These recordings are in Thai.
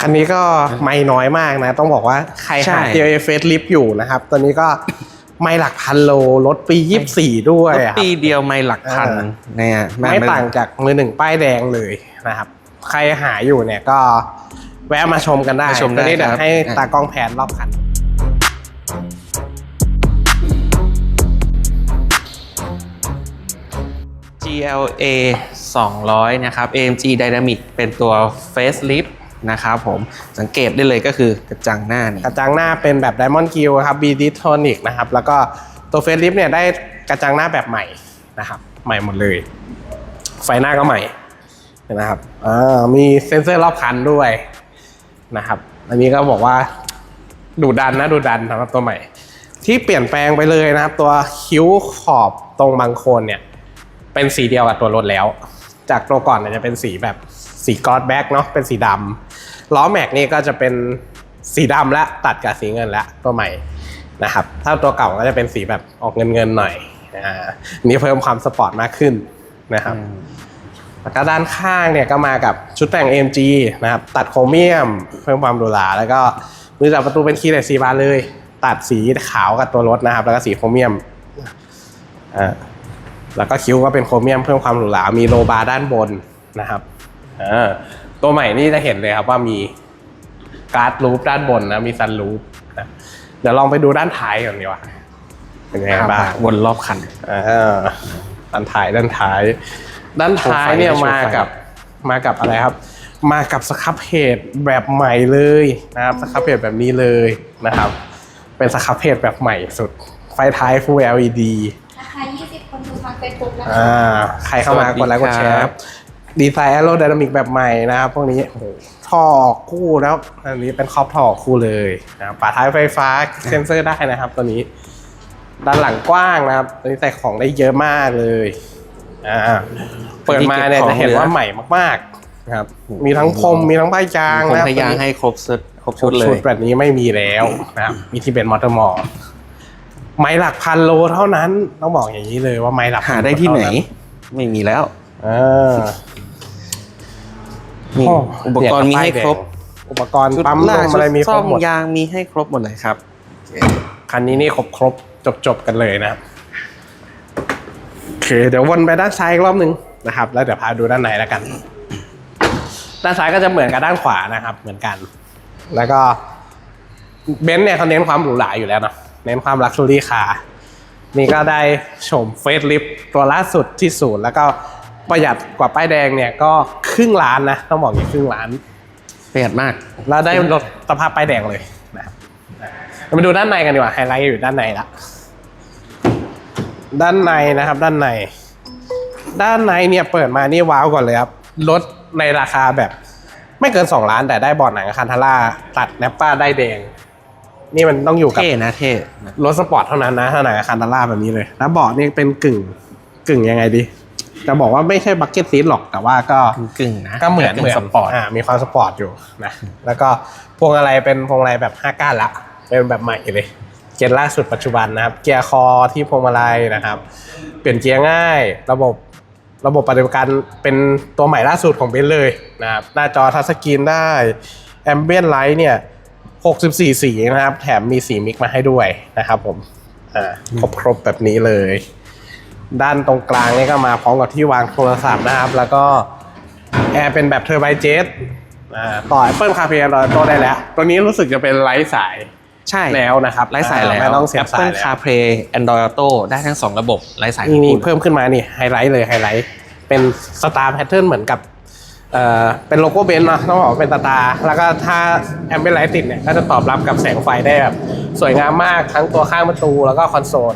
คันนี้ก็ไม่น้อยมากนะ ต้องบอกว่าใครใช่หา GLA Face Lift อยู่นะครับตอนนี้ก็ไม่หลักพันโลรถปี24ด้วยรถครับปีเดียวไม่หลักพันอ่าเนี่ยไม่ต่างจากมือหนึ่งป้ายแดงเลยนะครับ ใครหาอยู่เนี่ยก็แวะมาชมกันได้มาชมได้ตอนนี้เดี๋ยครัวบให้อะตากล้องแผนรอบคัน GLA 200 นะครับ AMG Dynamic เป็นตัว Facelift นะครับผมสังเกตได้เลยก็คือกระจังหน้านี่กระจังหน้าเป็นแบบ Diamond Gill ครับ B d i t o n i c นะครับแล้วก็ตัวเฟ e ลิฟเนี่ยได้กระจังหน้าแบบใหม่นะครับใหม่หมดเลย ไฟหน้าก็ใหม่เห็นะครับอ่ามีเซ็นเซอร์รอบคันด้วยนะครับอันนี้ก็บอกว่าดูดันนะดูดันสำหรับตัวใหม่ ที่เปลี่ยนแปลงไปเลยนะครับ ตัวคิ้วขอบตรงบางโคนเนี่ย เป็นสีเดียวกับตัวรถแล้ว จากตัวก่อนเนี่ยจะเป็นสีแบบสีกอดแบ็กเนาะเป็นสีดำ ล้อแม็กนี่ก็จะเป็นสีดำและตัดกับสีเงินและตัวใหม่นะครับ ถ้าตัวเก่าก็จะเป็นสีแบบออกเงินเงินๆหน่อยอ่านี่เพิ่มความสปอร์ตมากขึ้นนะครับแล้วก็ด้านข้างเนี่ยก็มากับชุดแต่ง AMG นะครับ ตัดโครเมียม เพิ่มความหรูหราแล้วก็มือจับประตูเป็นคีย์เลสซีบาร์เลย ตัดสีขาวกับตัวรถนะครับ แล้วก็สีโครเมียมอ่าแล้วก็คิ้วก็เป็นโครเมียมเพิ่มความหรูหรามีโลบาร์ด้านบนนะครับอ่า ตัวใหม่นี่จะเห็นเลยครับว่ามีการ์ดลูปด้านบนนะมีซันลูปนะเดี๋ยวลองไปดูด้านท้ายก่อนดีกว่าเป็นยังไงบ้างวนรอบคันอ่าด้านท้ายด้านท้าย ด้านท้ายเนี่ยโชว์ไฟมากับมากับอะไรครับ มากับสครับเพจแบบใหม่เลยนะครับสครับเพจแบบนี้เลยนะครับ เป็นสครับเพจแบบใหม่สุด ไฟท้าย Full LED ราคา20 คนดูทางเฟซบุ๊กแล้วอ่าใครเข้ามากดไลค์กดแชร์ครับ ดีไซน์แอโรไดนามิกแบบใหม่นะครับพวกนี้โอ้โหท่อคู่แล้วอันนี้เป็นครอบท่อคู่เลยนะครับฝาท้ายไฟฟ้าเซ็นเซอร์ได้นะครับ ตัวนี้ ด้านหลังกว้างนะครับตัวนี้ใส่ของได้เยอะมากเลยอ่าเปิดมาเนี่ยจะเห็นว่าใหม่มากๆนะครับ มีทั้งพรมมีทั้งป้ายยางผมนะครับพยางให้ครบชุดครบชุดเลชุดยแบบนี้ไม่มีแล้วนะครับมีที่เป็นมอเตอร์มอร์ไม่หลักพันโลเท่านั้นต้องบอกอย่างนี้เลยว่าไม่หลักพัหานได้ที่ไหนเท่าไม่มีแล้วอ่า นี่โอ้ อุปกรณ์มีให้ครบอุปกรณ์ชุดปั๊มล่าลมอะไรมีคซ่รอบมหมด ยางมีให้ครบหมดเลยครับ คันนี้นี่ครบครบจบจบๆกันเลยนะครับโอเคเดี๋ยววนไปด้านซ้ายอีกรอบหนึ่งนะครับ แล้วเดี๋ยวพาดูด้านในแล้วกัน ด้านซ้ายก็จะเหมือนกับด้านขวานะครับ เหมือนกัน แล้วก็เบนซ์เนี่ยเขาเน้นความหรูหราอยู่แล้วเนอะเน้นความลักชัวรี่คาร์นี่ก็ได้ชมเฟสลิฟตัวล่าสุดที่ศูนย์แล้วก็ ประหยัดกว่าป้ายแดงเนี่ยก็ครึ่งล้านนะต้องบอกอย่างนี้ครึ่งล้านประหยัดมากแล้วได้รถสภาพป้ายแดงเลยนะครับเรามาดูด้านในกันดีกว่าไฮไลท์อยู่ด้านในละด้านในนะครับ ด้านใน ด้านในเนี่ยเปิดมานี่ว้าวก่อนเลยครับรถในราคาแบบไม่เกิน 2 ล้านแต่ได้เบอดหนังคันทาร่าตัดแนปป้าได้แดง นี่มันต้องอยู่กับเท่นะเท่รถสปอร์ตเท่านั้นนะถ้าหนังคันทาร่าแบบนี้เลยแล้วเบาะนี่เป็นกึ่งกึ่งยังไงดี จะบอกว่าไม่ใช่บักเก็ตซีทหรอกแต่ว่าก็กึ่งๆนะก็เหมือนกึ่เหงมือนสปอร์ตอ่ามีความสปอร์ตอยู่นะแล้วก็พวงอะไรเป็นพวงอะไรแบบ5ก้านละเป็นแบบใหม่เลยเกียร์ล่าสุดปัจจุบันนะครับ เกียร์คอที่พวงมาลัยนะครับ เปลี่ยนเกียร์ง่าย ระบบระบบปฏิบัติการเป็นตัวใหม่ล่าสุดของเบนซ์เลยนะครับ หน้าจอทัชสกรีนได้แอมเบียนไลท์เนี่ย 64 สีนะครับ แถมมีสีมิกมาให้ด้วยนะครับผม อ่า ครบครบแบบนี้เลย ด้านตรงกลางนี่ก็มาพร้อมกับที่วางโทรศัพท์นะครับ แล้วก็แอร์เป็นแบบเทอร์ไบเจตอ่าต่อ Apple CarPlay Android Auto ได้แล้ว ตัวนี้รู้สึกจะเป็นไร้สายใช่แล้วนะครับไร้สายแล้วไม่ต้องเสียบสาย Apple แล้ว CarPlay Android Auto ได้ทั้งสองระบบไร้สายนี่นี่ทั้งคู่เพิ่มขึ้นมานี่ไฮไลท์เลยไฮไลท์เป็นสตาร์แพทเทิร์นเหมือนกับเอ่อเป็นโลโก้เบนซ์เนาะต้องบอกว่าเป็นสตาร์แล้วก็ถ้าแอมเบ l ไลท์ติดเนี่ยก็จะตอบรับกับแสงไฟได้แบบสวยงามมากทั้งตัวข้างประตูแล้วก็คอนโซล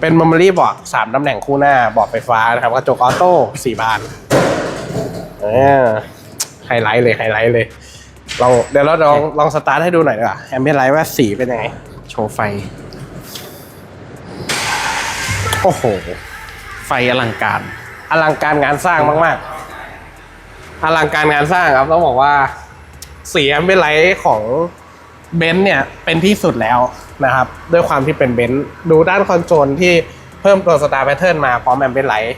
เป็นมัม o รี่บอร์ดสามตำแหน่งคู่หน้าบอร์ดไฟฟ้านะครับกระจกออโต้สี่บานเออไฮไลท์เลยไฮไลท์เลยเราเดี๋ยวเราลองลองสตาร์ทให้ดูหน่อยดีกว่าแอมเบ l ไลท์ว่าสีเป็นยังไง โชว์ไฟ โอ้โห ไฟอลังการ อลังการงานสร้างมากๆ อลังการงานสร้างครับต้องบอกว่าเสียงเป็นไรของเบนซ์เนี่ยเป็นที่สุดแล้ว นะครับ ด้วยความที่เป็นเบนซ์ดูด้านคอนโซลที่เพิ่มตัวสตาร์แพทเทิร์นมาพร้อมแอมเบนไลท์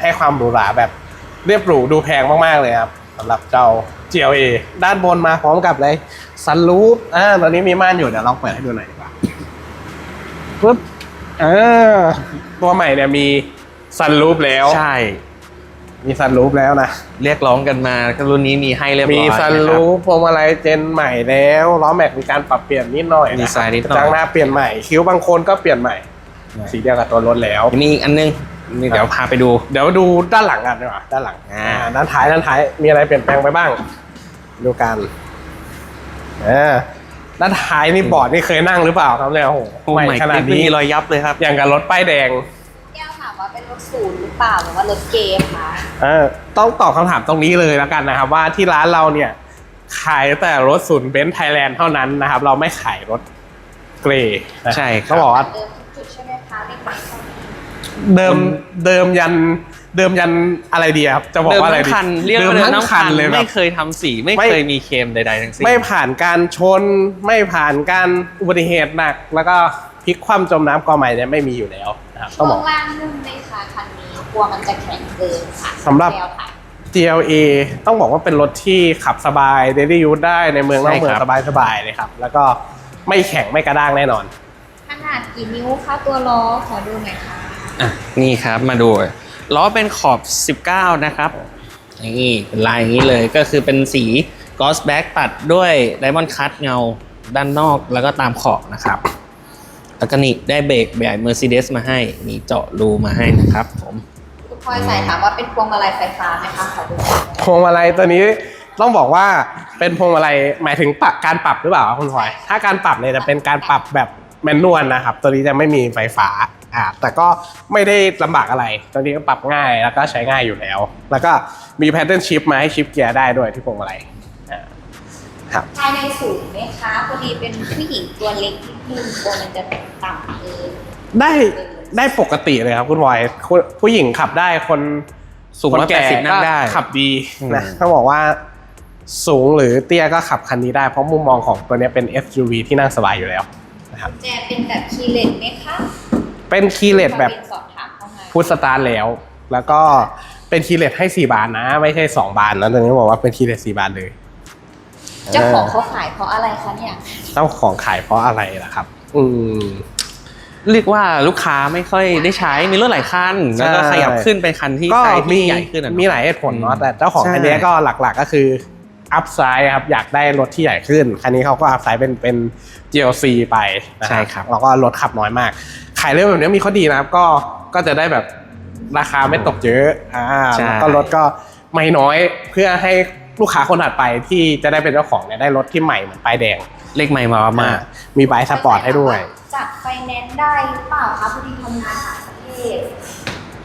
ให้ความหรูหราแบบเรียบหรูดูแพงมากๆเลยครับสำหรับเจ้า GLA ด้านบนมาพร้อมกับเลยซันรูฟอ่าตอนนี้มีม่านอยู่เดี๋ยวลองเปิดให้ดูหน่อยดีกว่าปึ๊บอ่าตัวใหม่เนี่ยมีซันรูฟแล้วใช่ มีซันรูฟแล้วนะ เรียกร้องกันมารุ่นนี้มีให้เรียบร้อยมีซันนะครูบฟพวงมาลัยเจนใหม่แล้วล้อแม็กมีการปรับเปลี่ยนนิดหน่อยดีนะไซน์นิดหน่อยจางหน้าเปลี่ยนใหม่คิ้วบางคนก็เปลี่ยนใหม่ สีเดียวกับตัวรถแล้วมีอีกอันนึงนี่เดี๋ยวพาไปดู เดี๋ยวดูด้านหลังกันดีกว่าด้านหลังอ่าด้านท้ายด้านท้ายมีอะไรเปลี่ยนแปลงไปบ้าง ดูกันอ่าด้านท้ายนี่บอร์ดนี่เคยนั่งหรือเปล่าครับเนี่ยโอ้โหโอ้ใหม่ไม่ขนาดไม่นี้มีรอยยับเลยครับ อย่างกับรถป้ายแดงแก้วถามว่า เป็นรถศูนย์หรือเปล่าหรือว่ารถเกมคะเออต้องตอบคำถามตรงนี้เลยแล้วกันนะครับ ว่าที่ร้านเราเนี่ยขายแต่รถศูนย์เบนซ์ไทยแลนด์เท่านั้นนะครับ เราไม่ขายรถเกรย์นะใช่ครับต้องบอกว่า เดิมทุกจุดใช่ไหมคะเลขหมายเท่านี้เดิมเดิมยันเดิมยันอะไรดีครับ จะบอกเดิมว่าอะไรทั้งดีคันเรียกว่าเดิเดิมมทั้ทั้งงคัคันนเลยแบไม่บเคยทำสีไม่ไม่ เคยมีเคมใดๆทั้งสิ้นไม่ผ่านการชน ไม่ผ่านการอุบัติเหตุหนัก แล้วก็พลิกคว่ำจมน้ำกอใหม่เนี่ยไม่มีอยู่แล้ว นะครับต้ช่องวบอก งล่างนุ่มไหมคะคันนี้กลัวมันจะแข็งเกินค่ะสำหรับแก้วค่ะ GLA ต้องบอกว่าเป็นรถที่ขับสบาย daily use ได้ในเมืองนอกใช่เมืองครับ สบายๆเลยครับ แล้วก็ไม่แข็งไม่กระด้างแน่นอน ขนาดกี่นิ้วคะตัวล้อขอดูหน่อยค่ะอะนี่ครับมาดูล้อเป็นขอบ 19 นะครับนี่เป็นลายอย่างนี้เลยก็คือเป็นสี g o s b a c k ตัดด้วย Diamond Cut เงาด้านนอกแล้วก็ตามขอบนะครับ แล้วก็นี่ได้เบรกแบบ Mercedes มาให้ มีเจาะรูมาให้นะครับผมคุณพลอยใส่ถามว่าเป็นพวงมาลัยไฟฟ้าไหมคะขอดูหน่อยพวงมาลัยตัวนี้ต้องบอกว่าเป็นพวงมาลัยหมายถึงปรับการปรับหรือเปล่าครับคุณพลอย ถ้าการปรับเนี่ยจะเป็นการปรับแบบแมนนวลนะครับ ตัวนี้จะไม่มีไฟฟ้าอ่าแต่ก็ไม่ได้ลำบากอะไร ตัวนี้ก็ปรับง่ายแล้วก็ใช้ง่ายอยู่แล้ว แล้วก็มีแพทเทิร์นชิปมาให้ชิปเกียร์ได้ด้วยที่พวงมาลัยอ่าครับภายในสูงไหมคะพอดีเป็นผู้หญิงตัวเล็กนิดนึงกลัวมันจะ ต่ำเกินได้ได้ปกติเลยครับคุณพลอยคุณผู้หญิงขับได้คนสูงคนร้อยแปแก่ดสิบนั่งได้ก็ขับดีนะอืมต้องบอกว่าสูงหรือเตี้ยก็ขับคันนี้ได้ เพราะมุมมองของตัวเนี้ยเป็น SUV ที่นั่งสบายอยู่แล้วนะครับแจเป็นแบบคีย์เลนไหมคะ เป็นคีย์เลสแบบสอบถามเข้ามาพุทสตาร์ทแล้ว แล้วก็เป็นคีย์เลสให้ 4 บานนะ ไม่ใช่ 2 บานนะตัวนี้บอกว่าเป็นคีย์เลส4บานเลย เจ้าของเขาขายเพราะอะไรคะเนี่ย เจ้าของขายเพราะอะไรล่ะครับ อืมเรียกว่าลูกค้าไม่ค่อยได้ใช้มีรถหลายคันแล้วก็ใช่ขยับขึ้นเป็นคันที่ก็ไซส์มีที่ใหญ่ขึ้นอะเนอะมีหลายเหตุผลเนาะอืมแต่เจ้าของใช่ คันนี้ก็หลักๆก็คืออัพไซด์ครับอยากได้รถที่ใหญ่ขึ้น คันนี้เขาก็อัพไซด์เป็นเป็น GLC ไปนะใช่ครับ แล้วก็รถขับน้อยมาก ขายเรื่องแบบนี้มีข้อดีนะครับก็ก็จะได้แบบราคาไม่ตกเยอะอ่าใช่ แล้วก็รถก็ไม่น้อยเพื่อให้ลูกค้าคนถัดไปที่จะได้เป็นเจ้าของเนี่ยได้รถที่ใหม่เหมือนป้ายแดง เลขใหม่มามามีไบค์สปอร์ตให้ด้วย จัดไฟแนนซ์ได้หรือเปล่าคะพอดีทำงานต่างประเทศ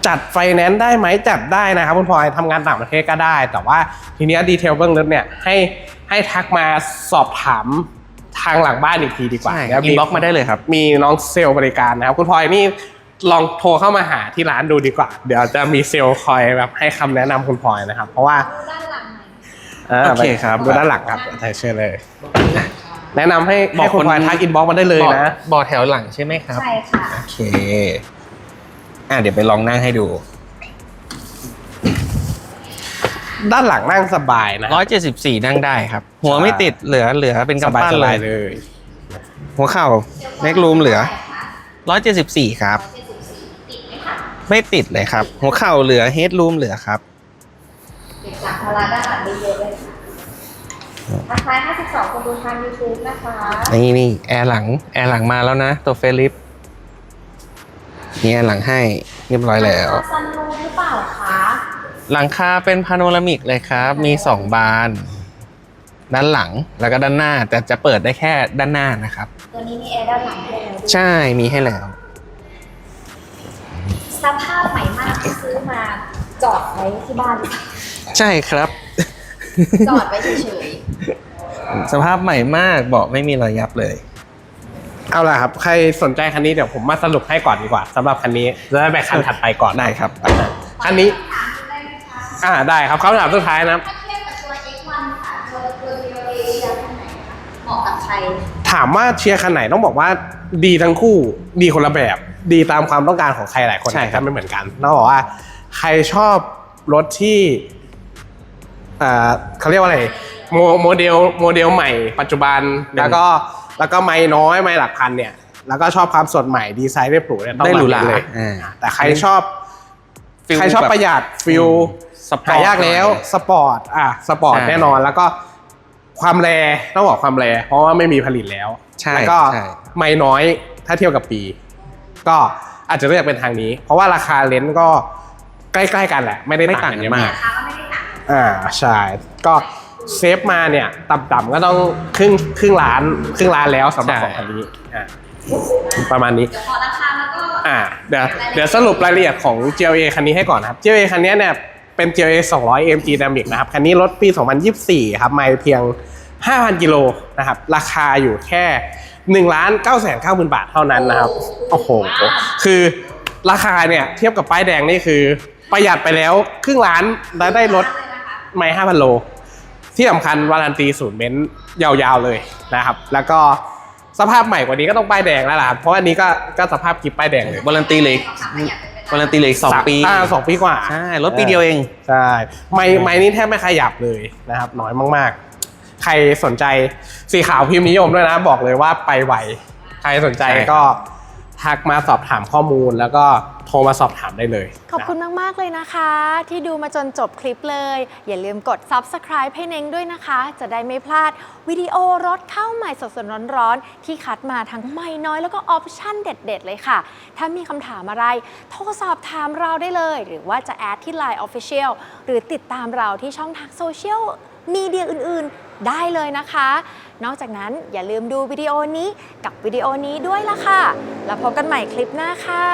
จัดไฟแนนซ์ได้ไหมจัดได้นะครับคุณพลอยทำงานต่างประเทศก็ได้ แต่ว่าทีเนี้ยดีเทลเบื้องลึกเนี่ยให้ให้ทักมาสอบถามทางหลังบ้านอีกทีดีกว่าใช่แล้วอินบ็อกมาได้เลยครับ มีน้องเซลล์บริการนะครับ คุณพลอยนี่ลองโทรเข้ามาหาที่ร้านดูดีกว่า เดี๋ยวจะมีเซลล์คอยแบบให้คำแนะนำคุณพลอยนะครับ เพราะว่าดูด้านหลังหน่อยอ่าโอเคครับดูด้านหลังครับใช่เชิญเลย แนะนำให้บให้อกคุณคนพลอยทักอินบ็อกมาได้เลยบอร์ดนะ บอร์ดแถวหลังใช่ไหมครับ ใช่ค่ะ โอเค อะเดี๋ยวไปลองนั่งให้ดู ด้านหลังนั่งสบายนะ174นั่งได้ครับ หัวไม่ติดเหลือเหลือเป็นสกำบายปั้นสเลบายยเลย หัวเข่าเล็กรูมเหลือ174ครับ ติดไหมคะไม่ติดเลยครับ หัวเข่าเหลือเฮดรูมเหลือครับ เด็กจากพาราด้านหลังได้เยอะเลย ค่ะราคา52 คนดูทาง YouTube นะคะ นี่นี่แอร์หลัง แอร์หลังมาแล้วนะ ตัวเฟลิปมีแอร์หลังให้เรียบร้อยแล้วซันรูฟหรือเปล่าคะหลังคาเป็นพาโนรามิกเลยครับ มี2บาน ด้านหลังแล้วก็ด้านหน้า แต่จะเปิดได้แค่ด้านหน้านะครับ ตัวนี้มีแอร์ด้านหลังให้แล้วด้วยใช่มีให้แล้ว สภาพใหม่มากที่ซื้อมาจอดไว้ที่บ้าน ใช่ครับ จอดไว้เฉย สภาพใหม่มากเบาะไม่มีรอยยับเลย เอาล่ะครับ ใครสนใจคันนี้เดี๋ยวผมมาสรุปให้ก่อนดีกว่าสำหรับคันนี้จะได้ไปคันถัดไปก่อนได้ครับๆคันนี้ถามได้ไหมคะอ่าได้ครับคำถามสุดท้ายนะครับถ้าเทียบกับตัว X1 ค่ะตัวตัวเดียวเอเชียคันไหนคะเหมาะกับใครถามว่าเชียร์คันไหนต้องบอกว่าดีทั้งคู่ดีคนละแบบ ดีตามความต้องการของใครหลายคนใช่ครับไม่เหมือนกันต้องบอกว่า ใครชอบรถที่ อ่าเขาเรียกว่าอะไรโมโมเดลโมเดลใหม่ปัจจุบันแล้วก็แล้วก็ไม่น้อยไม่หลักพันเนี่ยแล้วก็ชอบความสดใหม่ดีไซน์ได้หรูเนี่ยต้องได้หรูหราแบบนี้เลยอ่า แต่ใครชอบฟิลใครชอบแบบประหยัดฟิลสปอร์ตหายากแล้วสปอร์ตอะสปอร์ตใช่แน่นอนแล้วก็ความแรต้องบอกความแรเพราะว่าไม่มีผลิตแล้วใช่แล้วก็ใช่ไม่น้อยถ้าเทียบกับปี ก็อาจจะเลือกเป็นทางนี้ เพราะว่าราคาเลนส์ก็ใกล้ ๆ กันแหละ ไม่ได้ไม่ต่าต่างงกันกันเยอะมามาก อ่าใช่ก็เซฟมาเนี่ยต่ำๆก็ต้องครึ่งครึ่งล้านครึ่งล้านแล้วสำหรับใช่ของคันนี้อ่าประมาณนี้เดี๋ยวขอราคาแล้วก็อ่าเดี๋ยวเดี๋ยวสรุปรายละเอียดของ GLA คันนี้ให้ก่อนนะครับ GLA คันนี้เนี่ยเป็น GLA 200 AMG Dynamic นะครับ คันนี้รถปี 2024 ครับไม่เพียง 5,000 กิโลนะครับ ราคาอยู่แค่1ล้าน9 9 0 0 0 บาทเท่านั้นนะครับ โอ้โห คือราคาเนี่ยเทียบกับป้ายแดงนี่คือประหยัดไปแล้วครึ่งล้านแล้วได้รถ เลยนะคะไม่5,000โล ที่สำคัญวารันตีศูนย์เบนซ์ยาวๆเลยนะครับ แล้วก็สภาพใหม่กว่านี้ก็ต้องป้ายแดงแล้วล่ะครับเพราะอันนี้ก็ก็สภาพกิฟป้ายแดงเลยวารันตีเหล็กของประหยัดเป็นไปได้วารันตีเหล็กสองปีอ่าสองปีกว่า ใช่ รถปีเดียวเอง ใช่ ไม่ไม่นี่แทบไม่ขยับเลยนะครับ น้อยมากๆ ใครสนใจสีขาวพิมพ์นิยมด้วยนะ บอกเลยว่าไปไวใครสนใจใช่ครับก็ ทักมาสอบถามข้อมูล แล้วก็โทรมาสอบถามได้เลย ขอบคุณมาก ๆ เลยนะคะ ที่ดูมาจนจบคลิปเลย อย่าลืมกด subscribe ให้เน้งด้วยนะคะ จะได้ไม่พลาดวิดีโอรถเข้าใหม่สดๆร้อนๆ ที่คัดมาทั้งไม่น้อยแล้วก็ออปชั่นเด็ด ๆ เลยค่ะ ถ้ามีคำถามอะไร โทรสอบถามเราได้เลย หรือว่าจะแอดที่ Line Official หรือติดตามเราที่ช่องทางโซเชียลมีเดียอื่น ๆ ได้เลยนะคะ นอกจากนั้นอย่าลืมดูวิดีโอนี้กับวิดีโอนี้ด้วยล่ะค่ะ แล้วพบกันใหม่คลิปหน้าค่ะ